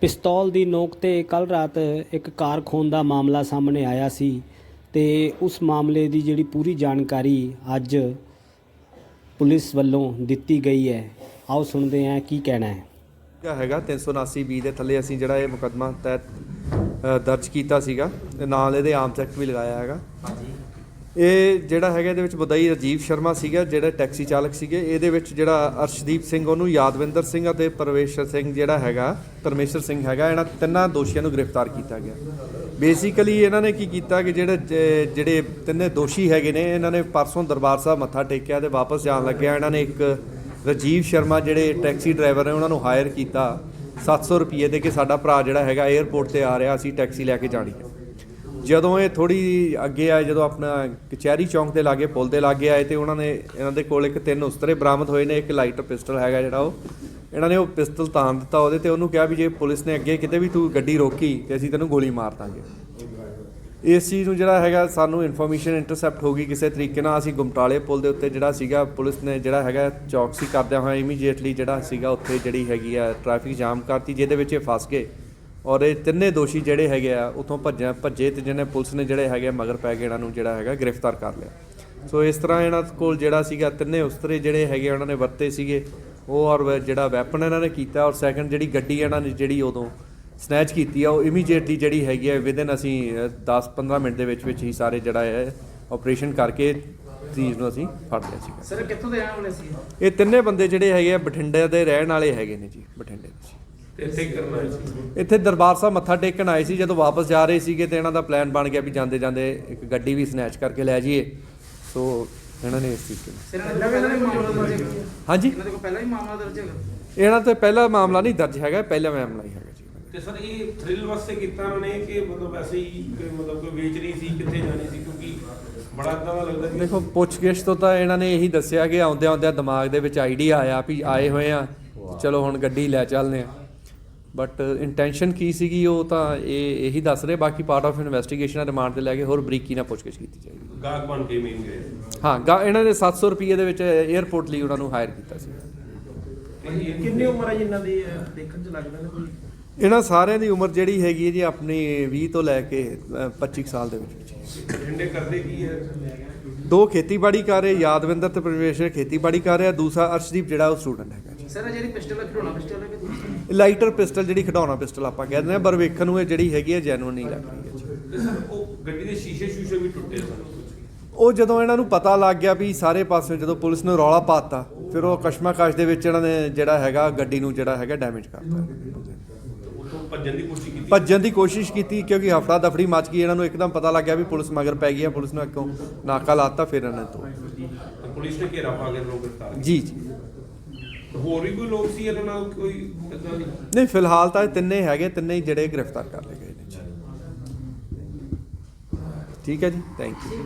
ਪਿਸਤੌਲ ਦੀ ਨੋਕ ਤੇ ਕੱਲ ਰਾਤ ਇੱਕ ਕਾਰ ਖੋਣ ਦਾ ਮਾਮਲਾ ਸਾਹਮਣੇ ਆਇਆ ਸੀ ਤੇ ਉਸ ਮਾਮਲੇ ਦੀ ਜਿਹੜੀ ਪੂਰੀ ਜਾਣਕਾਰੀ ਅੱਜ ਪੁਲਿਸ ਵੱਲੋਂ ਦਿੱਤੀ ਗਈ ਹੈ। ਆਓ ਸੁਣਦੇ ਹਾਂ ਕੀ ਕਹਿਣਾ ਹੈ। ਦਾ ਹੈਗਾ 379 ਬੀ ਦੇ ਥੱਲੇ ਅਸੀਂ ਜਿਹੜਾ ਇਹ ਮੁਕੱਦਮਾ ਤਹਿਤ ਦਰਜ ਕੀਤਾ ਸੀਗਾ ਤੇ ਨਾਲ ਇਹਦੇ ਆਰਮਸ ਐਕਟ ਵੀ ਲਗਾਇਆ ਹੈਗਾ। ਇਹ ਜਿਹੜਾ ਹੈਗਾ ਇਹਦੇ ਵਿੱਚ ਬੁਦਈ ਰਾਜੀਵ ਸ਼ਰਮਾ ਸੀਗਾ, ਜਿਹੜਾ ਟੈਕਸੀ ਚਾਲਕ ਸੀਗੇ, ਇਹਦੇ ਵਿੱਚ ਜਿਹੜਾ ਅਰਸ਼ਦੀਪ ਸਿੰਘ, ਉਹਨੂੰ ਯਾਦਵਿੰਦਰ ਸਿੰਘ ਅਤੇ ਪਰਵੇਸ਼ਰ ਸਿੰਘ ਜਿਹੜਾ ਹੈਗਾ, ਪਰਮੇਸ਼ਰ ਸਿੰਘ ਹੈਗਾ, ਇਹਨਾਂ ਤਿੰਨਾਂ ਦੋਸ਼ੀਆਂ ਨੂੰ ਗ੍ਰਿਫਤਾਰ ਕੀਤਾ ਗਿਆ। ਬੇਸਿਕਲੀ ਇਹਨਾਂ ਨੇ ਕੀ ਕੀਤਾ ਕਿ ਜਿਹੜੇ ਜਿਹੜੇ ਤਿੰਨੇ ਦੋਸ਼ੀ ਹੈਗੇ ਨੇ, ਇਹਨਾਂ ਨੇ ਪਰਸੋਂ ਦਰਬਾਰ ਸਾਹਿਬ ਮੱਥਾ ਟੇਕਿਆ ਤੇ ਵਾਪਸ ਜਾਣ ਲੱਗਿਆ। ਇਹਨਾਂ ਨੇ ਇੱਕ ਰਾਜੀਵ ਸ਼ਰਮਾ ਜਿਹੜੇ ਟੈਕਸੀ ਡਰਾਈਵਰ ਨੇ, ਉਹਨਾਂ ਨੂੰ ਹਾਇਰ ਕੀਤਾ। 700 ਰੁਪਏ ਦੇ ਕੇ ਸਾਡਾ ਭਰਾ ਜਿਹੜਾ ਹੈਗਾ 에ਅਰਪੋਰਟ ਤੇ ਆ ਰਿਹਾ, ਅਸੀਂ ਟੈਕਸੀ ਲੈ ਕੇ ਜਾਣੀ ਹੈ। ਜਦੋਂ ਇਹ ਥੋੜੀ ਅੱਗੇ ਆਏ, ਜਦੋਂ ਆਪਣਾ ਕਚਹਿਰੀ ਚੌਂਕ ਦੇ ਲਾਗੇ, ਪੁਲ ਦੇ ਲਾਗੇ ਆਏ ਤੇ ਉਹਨਾਂ ਨੇ ਇਹਨਾਂ ਦੇ ਕੋਲ ਇੱਕ ਤਿੰਨ ਉਸਤਰੇ ਬਰਾਮਦ ਹੋਏ ਨੇ, ਇੱਕ ਲਾਈਟਰ ਪਿਸਟਲ ਹੈਗਾ ਜਿਹੜਾ ਉਹ। ਇਹਨਾਂ ਨੇ ਉਹ ਪਿਸਟਲ ਤਾਣ ਦਿੱਤਾ ਉਹਦੇ ਤੇ, ਉਹਨੂੰ ਕਿਹਾ ਵੀ ਜੇ ਪੁਲਿਸ ਨੇ ਅੱਗੇ ਕਿਤੇ ਵੀ ਤੂੰ ਗੱਡੀ ਰੋਕੀ ਤੇ ਅਸੀਂ ਤੈਨੂੰ ਗੋਲੀ ਮਾਰ ਦਾਂਗੇ। ਇਸ ਚੀਜ਼ ਨੂੰ ਜਿਹੜਾ ਹੈਗਾ, ਸਾਨੂੰ ਇਨਫੋਰਮੇਸ਼ਨ ਇੰਟਰਸੈਪਟ ਹੋ ਗਈ ਕਿਸੇ ਤਰੀਕੇ ਨਾਲ। ਅਸੀਂ ਗੁਮਟਾਲੇ ਪੁਲ ਦੇ ਉੱਤੇ ਜਿਹੜਾ ਸੀਗਾ, ਪੁਲਿਸ ਨੇ ਜਿਹੜਾ ਹੈਗਾ, ਚੌਕਸੀ ਕਰਦਿਆਂ ਹੋਇਆ ਇਮੀਡੀਏਟਲੀ ਜਿਹੜਾ ਸੀਗਾ, ਉੱਥੇ ਜਿਹੜੀ ਹੈਗੀ ਆ ਟ੍ਰੈਫਿਕ ਜਾਮ ਕਰਤੀ, ਜਿਹਦੇ ਵਿੱਚ ਇਹ ਫਸ ਗਏ। ਔਰ ਇਹ ਤਿੰਨੇ ਦੋਸ਼ੀ ਜਿਹੜੇ ਹੈਗੇ ਆ ਉਥੋਂ ਭੱਜਿਆ ਭੱਜੇ ਤੇ ਜਿਹਨੇ ਪੁਲਿਸ ਨੇ ਜਿਹੜੇ ਹੈਗੇ ਮਗਰ ਪੈ ਕੇ ਇਹਨਾਂ ਨੂੰ ਜਿਹੜਾ ਹੈਗਾ ਗ੍ਰਿਫਤਾਰ ਕਰ ਲਿਆ। ਸੋ ਇਸ ਤਰ੍ਹਾਂ ਇਹਨਾਂ ਕੋਲ ਜਿਹੜਾ ਸੀਗਾ ਤਿੰਨੇ ਉਸਤਰੇ ਜਿਹੜੇ ਹੈਗੇ ਉਹਨਾਂ ਨੇ ਵਰਤੇ ਸੀਗੇ। ਉਹ ਔਰ ਜਿਹੜਾ ਵੈਪਨ ਇਹਨਾਂ ਨੇ ਕੀਤਾ ਔਰ ਸੈਕੰਡ ਜਿਹੜੀ ਗੱਡੀ ਇਹਨਾਂ ਨੇ ਜਿਹੜੀ ਉਦੋਂ ਸਨੈਚ ਕੀਤੀ ਆ ਉਹ ਇਮੀਡੀਏਟਲੀ ਜਿਹੜੀ ਹੈਗੀ ਆ ਵਿਦਨ ਅਸੀਂ 10-15 ਮਿੰਟ ਦੇ ਵਿੱਚ ਵਿੱਚ ਹੀ ਸਾਰੇ ਜਿਹੜਾ ਹੈ ਆਪਰੇਸ਼ਨ ਕਰਕੇ ਚੀਜ਼ ਨੂੰ ਅਸੀਂ ਫੜ ਲਿਆ ਸੀਗਾ। ਸਰ ਕਿੱਥੋਂ ਦੇ ਵਾਲੇ ਸੀ ਇਹ? ਤਿੰਨੇ ਬੰਦੇ ਜਿਹੜੇ ਹੈਗੇ ਆ ਬਠਿੰਡੇ ਦੇ ਰਹਿਣ ਵਾਲੇ ਹੈਗੇ ਨੇ ਜੀ ਬਠਿੰਡੇ ਦੇ ਇੱਥੇ ਕਰਨਾ ਸੀ। ਇੱਥੇ ਦਰਬਾਰ ਸਾਹਿਬ ਮੱਥਾ ਟੇਕਣ ਆਏ ਸੀ ਜਦੋਂ ਵਾਪਸ ਜਾ ਰਹੇ ਸੀਗੇ ਤੇ ਇਹਨਾਂ ਦਾ ਪਲਾਨ ਬਣ ਗਿਆ ਵੀ ਜਾਂਦੇ ਜਾਂਦੇ ਇੱਕ ਗੱਡੀ ਵੀ ਸਨੈਚ ਕਰਕੇ ਲੈ ਜਾਈਏ। ਸੋ ਇਹਨਾਂ ਨੇ ਇਸ ਤਰੀਕੇ ਨਾਲ ਸਰ ਇਹਨਾਂ ਦੇ ਪਹਿਲਾਂ ਵੀ ਮਾਮਲਾ ਦਰਜ ਹੈਗਾ? ਹਾਂਜੀ? ਇਹਨਾਂ ਦੇ ਕੋਲ ਪਹਿਲਾਂ ਹੀ ਮਾਮਲਾ ਦਰਜ ਹੈਗਾ? ਇਹਨਾਂ ਤੇ ਪਹਿਲਾ ਮਾਮਲਾ ਨਹੀਂ ਦਰਜ ਹੈਗਾ ਪਹਿਲਾ ਮਾਮਲਾ ਹੀ ਹੈਗਾ ਜੀ। ਤੇ ਸਰ ਇਹ ਥ੍ਰਿਲ ਵਾਸਤੇ ਕੀਤਾ ਉਹਨਾਂ ਨੇ ਕਿ ਮਤਲਬ ਐਸੇ ਹੀ ਕਿ ਮਤਲਬ ਕੋਈ ਵੇਚਣੀ ਸੀ ਕਿੱਥੇ ਜਾਣੀ ਸੀ ਕਿਉਂਕਿ ਬੜਾ ਇਦਾਂ ਦਾ ਲੱਗਦਾ ਕਿ ਦੇਖੋ ਪੁੱਛਗਿੱਛ ਤੋਂ ਤਾਂ ਇਹਨਾਂ ਨੇ ਇਹੀ ਦੱਸਿਆ ਕਿ ਆਉਂਦਿਆਂ ਆਉਂਦਿਆਂ ਦਿਮਾਗ ਦੇ ਵਿੱਚ ਆਈਡੀਆ ਆਇਆ ਵੀ ਆਏ ਹੋਏ ਆ ਚਲੋ ਹੁਣ ਗੱਡੀ ਲੈ ਚੱਲਦੇ ਆ। ਬਟ ਇੰਟੈਂਸ਼ਨ ਕੀ ਸੀਗੀ ਉਹ ਤਾਂ ਇਹ ਇਹੀ ਦੱਸ ਰਹੇ ਬਾਕੀ ਪਾਰਟ ਆਫ ਇਨਵੈਸਟੀਗੇਸ਼ਨ ਰਿਮਾਂਡ ਤੇ ਲੈ ਕੇ ਹੋਰ ਬਰੀਕੀ ਨਾਲ ਪੁੱਛਗਿੱਛ ਕੀਤੀ ਜਾਏਗੀ। ਗਾਹਕ ਬਣ ਕੇ ਮੇਨ ਗਏ। ਹਾਂ ਗਾ ਇਹਨਾਂ ਨੇ 700 ਰੁਪਏ ਦੇ ਵਿੱਚ 에ਅਰਪੋਰਟ ਲਈ ਉਹਨਾਂ ਨੂੰ ਹਾਇਰ ਕੀਤਾ ਸੀ। ਕਿੰਨੀ ਉਮਰ ਹੈ ਜਿਨ੍ਹਾਂ ਦੀ ਦੇਖਣ ਚ ਲੱਗਦਾ ਨੇ ਕੋਈ? ਇਹਨਾਂ ਸਾਰਿਆਂ ਦੀ ਉਮਰ ਜਿਹੜੀ ਹੈਗੀ ਹੈ ਜੀ ਆਪਣੀ 20 ਤੋਂ ਲੈ ਕੇ ਅ, 25 ਸਾਲ ਦੇ ਵਿੱਚ। ਵਿੱਚ ਬਠਿੰਡੇ ਕਰਦੇ ਕੀ ਹੈ? ਦੋ ਖੇਤੀਬਾੜੀ ਕਰ ਰਹੇ ਯਾਦਵਿੰਦਰ ਤੇ ਪ੍ਰਵੇਸ਼ ਖੇਤੀਬਾੜੀ ਕਰ ਰਿਹਾ ਦੂਸਰਾ ਅਰਸ਼ਦੀਪ ਜਿਹੜਾ ਉਹ ਸਟੂਡੈਂਟ ਹੈਗਾ ਜੀ। ਸਰ ਇਹ ਜਿਹੜੀ ਪਿਸਟਲ ਹੈ ਖਿਡੌਣਾ ਪਿਸਟਲ ਹੈ? ਲਾਈਟਰ ਪਿਸਟਲ ਜਿਹੜੀ ਖਿਡੌਣਾ ਪਿਸਟਲ ਆਪਾਂ ਕਹਿ ਦਿੰਦੇ ਆ ਪਰ ਵੇਖਣ ਨੂੰ ਇਹ ਜਿਹੜੀ ਹੈਗੀ ਹੈ ਜੈਨੂਇਨ ਨਹੀਂ ਲੱਗ ਰਹੀ ਹੈ। ਜੀ ਤੇ ਸਰ ਉਹ ਗੱਡੀ ਦੇ ਸ਼ੀਸ਼ੇ ਸ਼ੂਸ਼ੇ ਵੀ ਟੁੱਟੇ ਸਨ। ਉਹ ਜਦੋਂ ਇਹਨਾਂ ਨੂੰ ਪਤਾ ਲੱਗ ਗਿਆ ਵੀ ਸਾਰੇ ਪਾਸੇ ਜਦੋਂ ਪੁਲਿਸ ਨੇ ਰੌਲਾ ਪਾਤਾ ਫਿਰ ਉਹ ਕਸ਼ਮਕਸ਼ ਦੇ ਵਿੱਚ ਇਹਨਾਂ ਨੇ ਜਿਹੜਾ ਹੈਗਾ ਗੱਡੀ ਨੂੰ ਜਿਹੜਾ ਹੈਗਾ ਡੈਮੇਜ ਕਰਤਾ ਉਤੋਂ ਭੱਜਣ ਦੀ ਕੋਸ਼ਿਸ਼ ਕੀਤੀ। ਭੱਜਣ ਦੀ ਕੋਸ਼ਿਸ਼ ਕੀਤੀ ਕਿਉਂਕਿ ਹਫੜਾ ਦਫੜੀ ਮਚ ਗਈ ਇਹਨਾਂ ਨੂੰ ਇੱਕਦਮ ਪਤਾ ਲੱਗ ਗਿਆ ਵੀ ਪੁਲਿਸ ਮਗਰ ਪੈ ਗਈ ਹੈ ਪੁਲਿਸ ਨੇ ਅੱਗੋਂ ਨਾਕਾ ਲਾਤਾ ਫਿਰ ਇਹਨਾਂ ਤੋਂ ਪੁਲਿਸ ਨੇ ਘੇਰਾ ਪਾ ਕੇ ਗ੍ਰਿਫਤਾਰ ਕੀਤੇ। ਜੀ ਜੀ। ਹੋਰ ਵੀ ਕੋਈ ਲੋਕ ਸੀ ਇਹਨਾਂ ਨਾਲ ਕੋਈ ਇਦਾਂ ਦੀ? ਨਹੀਂ, ਫਿਲਹਾਲ ਤਾਂ ਇਹ ਤਿੰਨੇ ਹੈਗੇ, ਤਿੰਨੇ ਹੀ ਜਿਹੜੇ ਗ੍ਰਿਫਤਾਰ ਕਰ ਲਏ ਗਏ ਨੇ ਜੀ। ਠੀਕ ਹੈ ਜੀ ਥੈਂਕ ਯੂ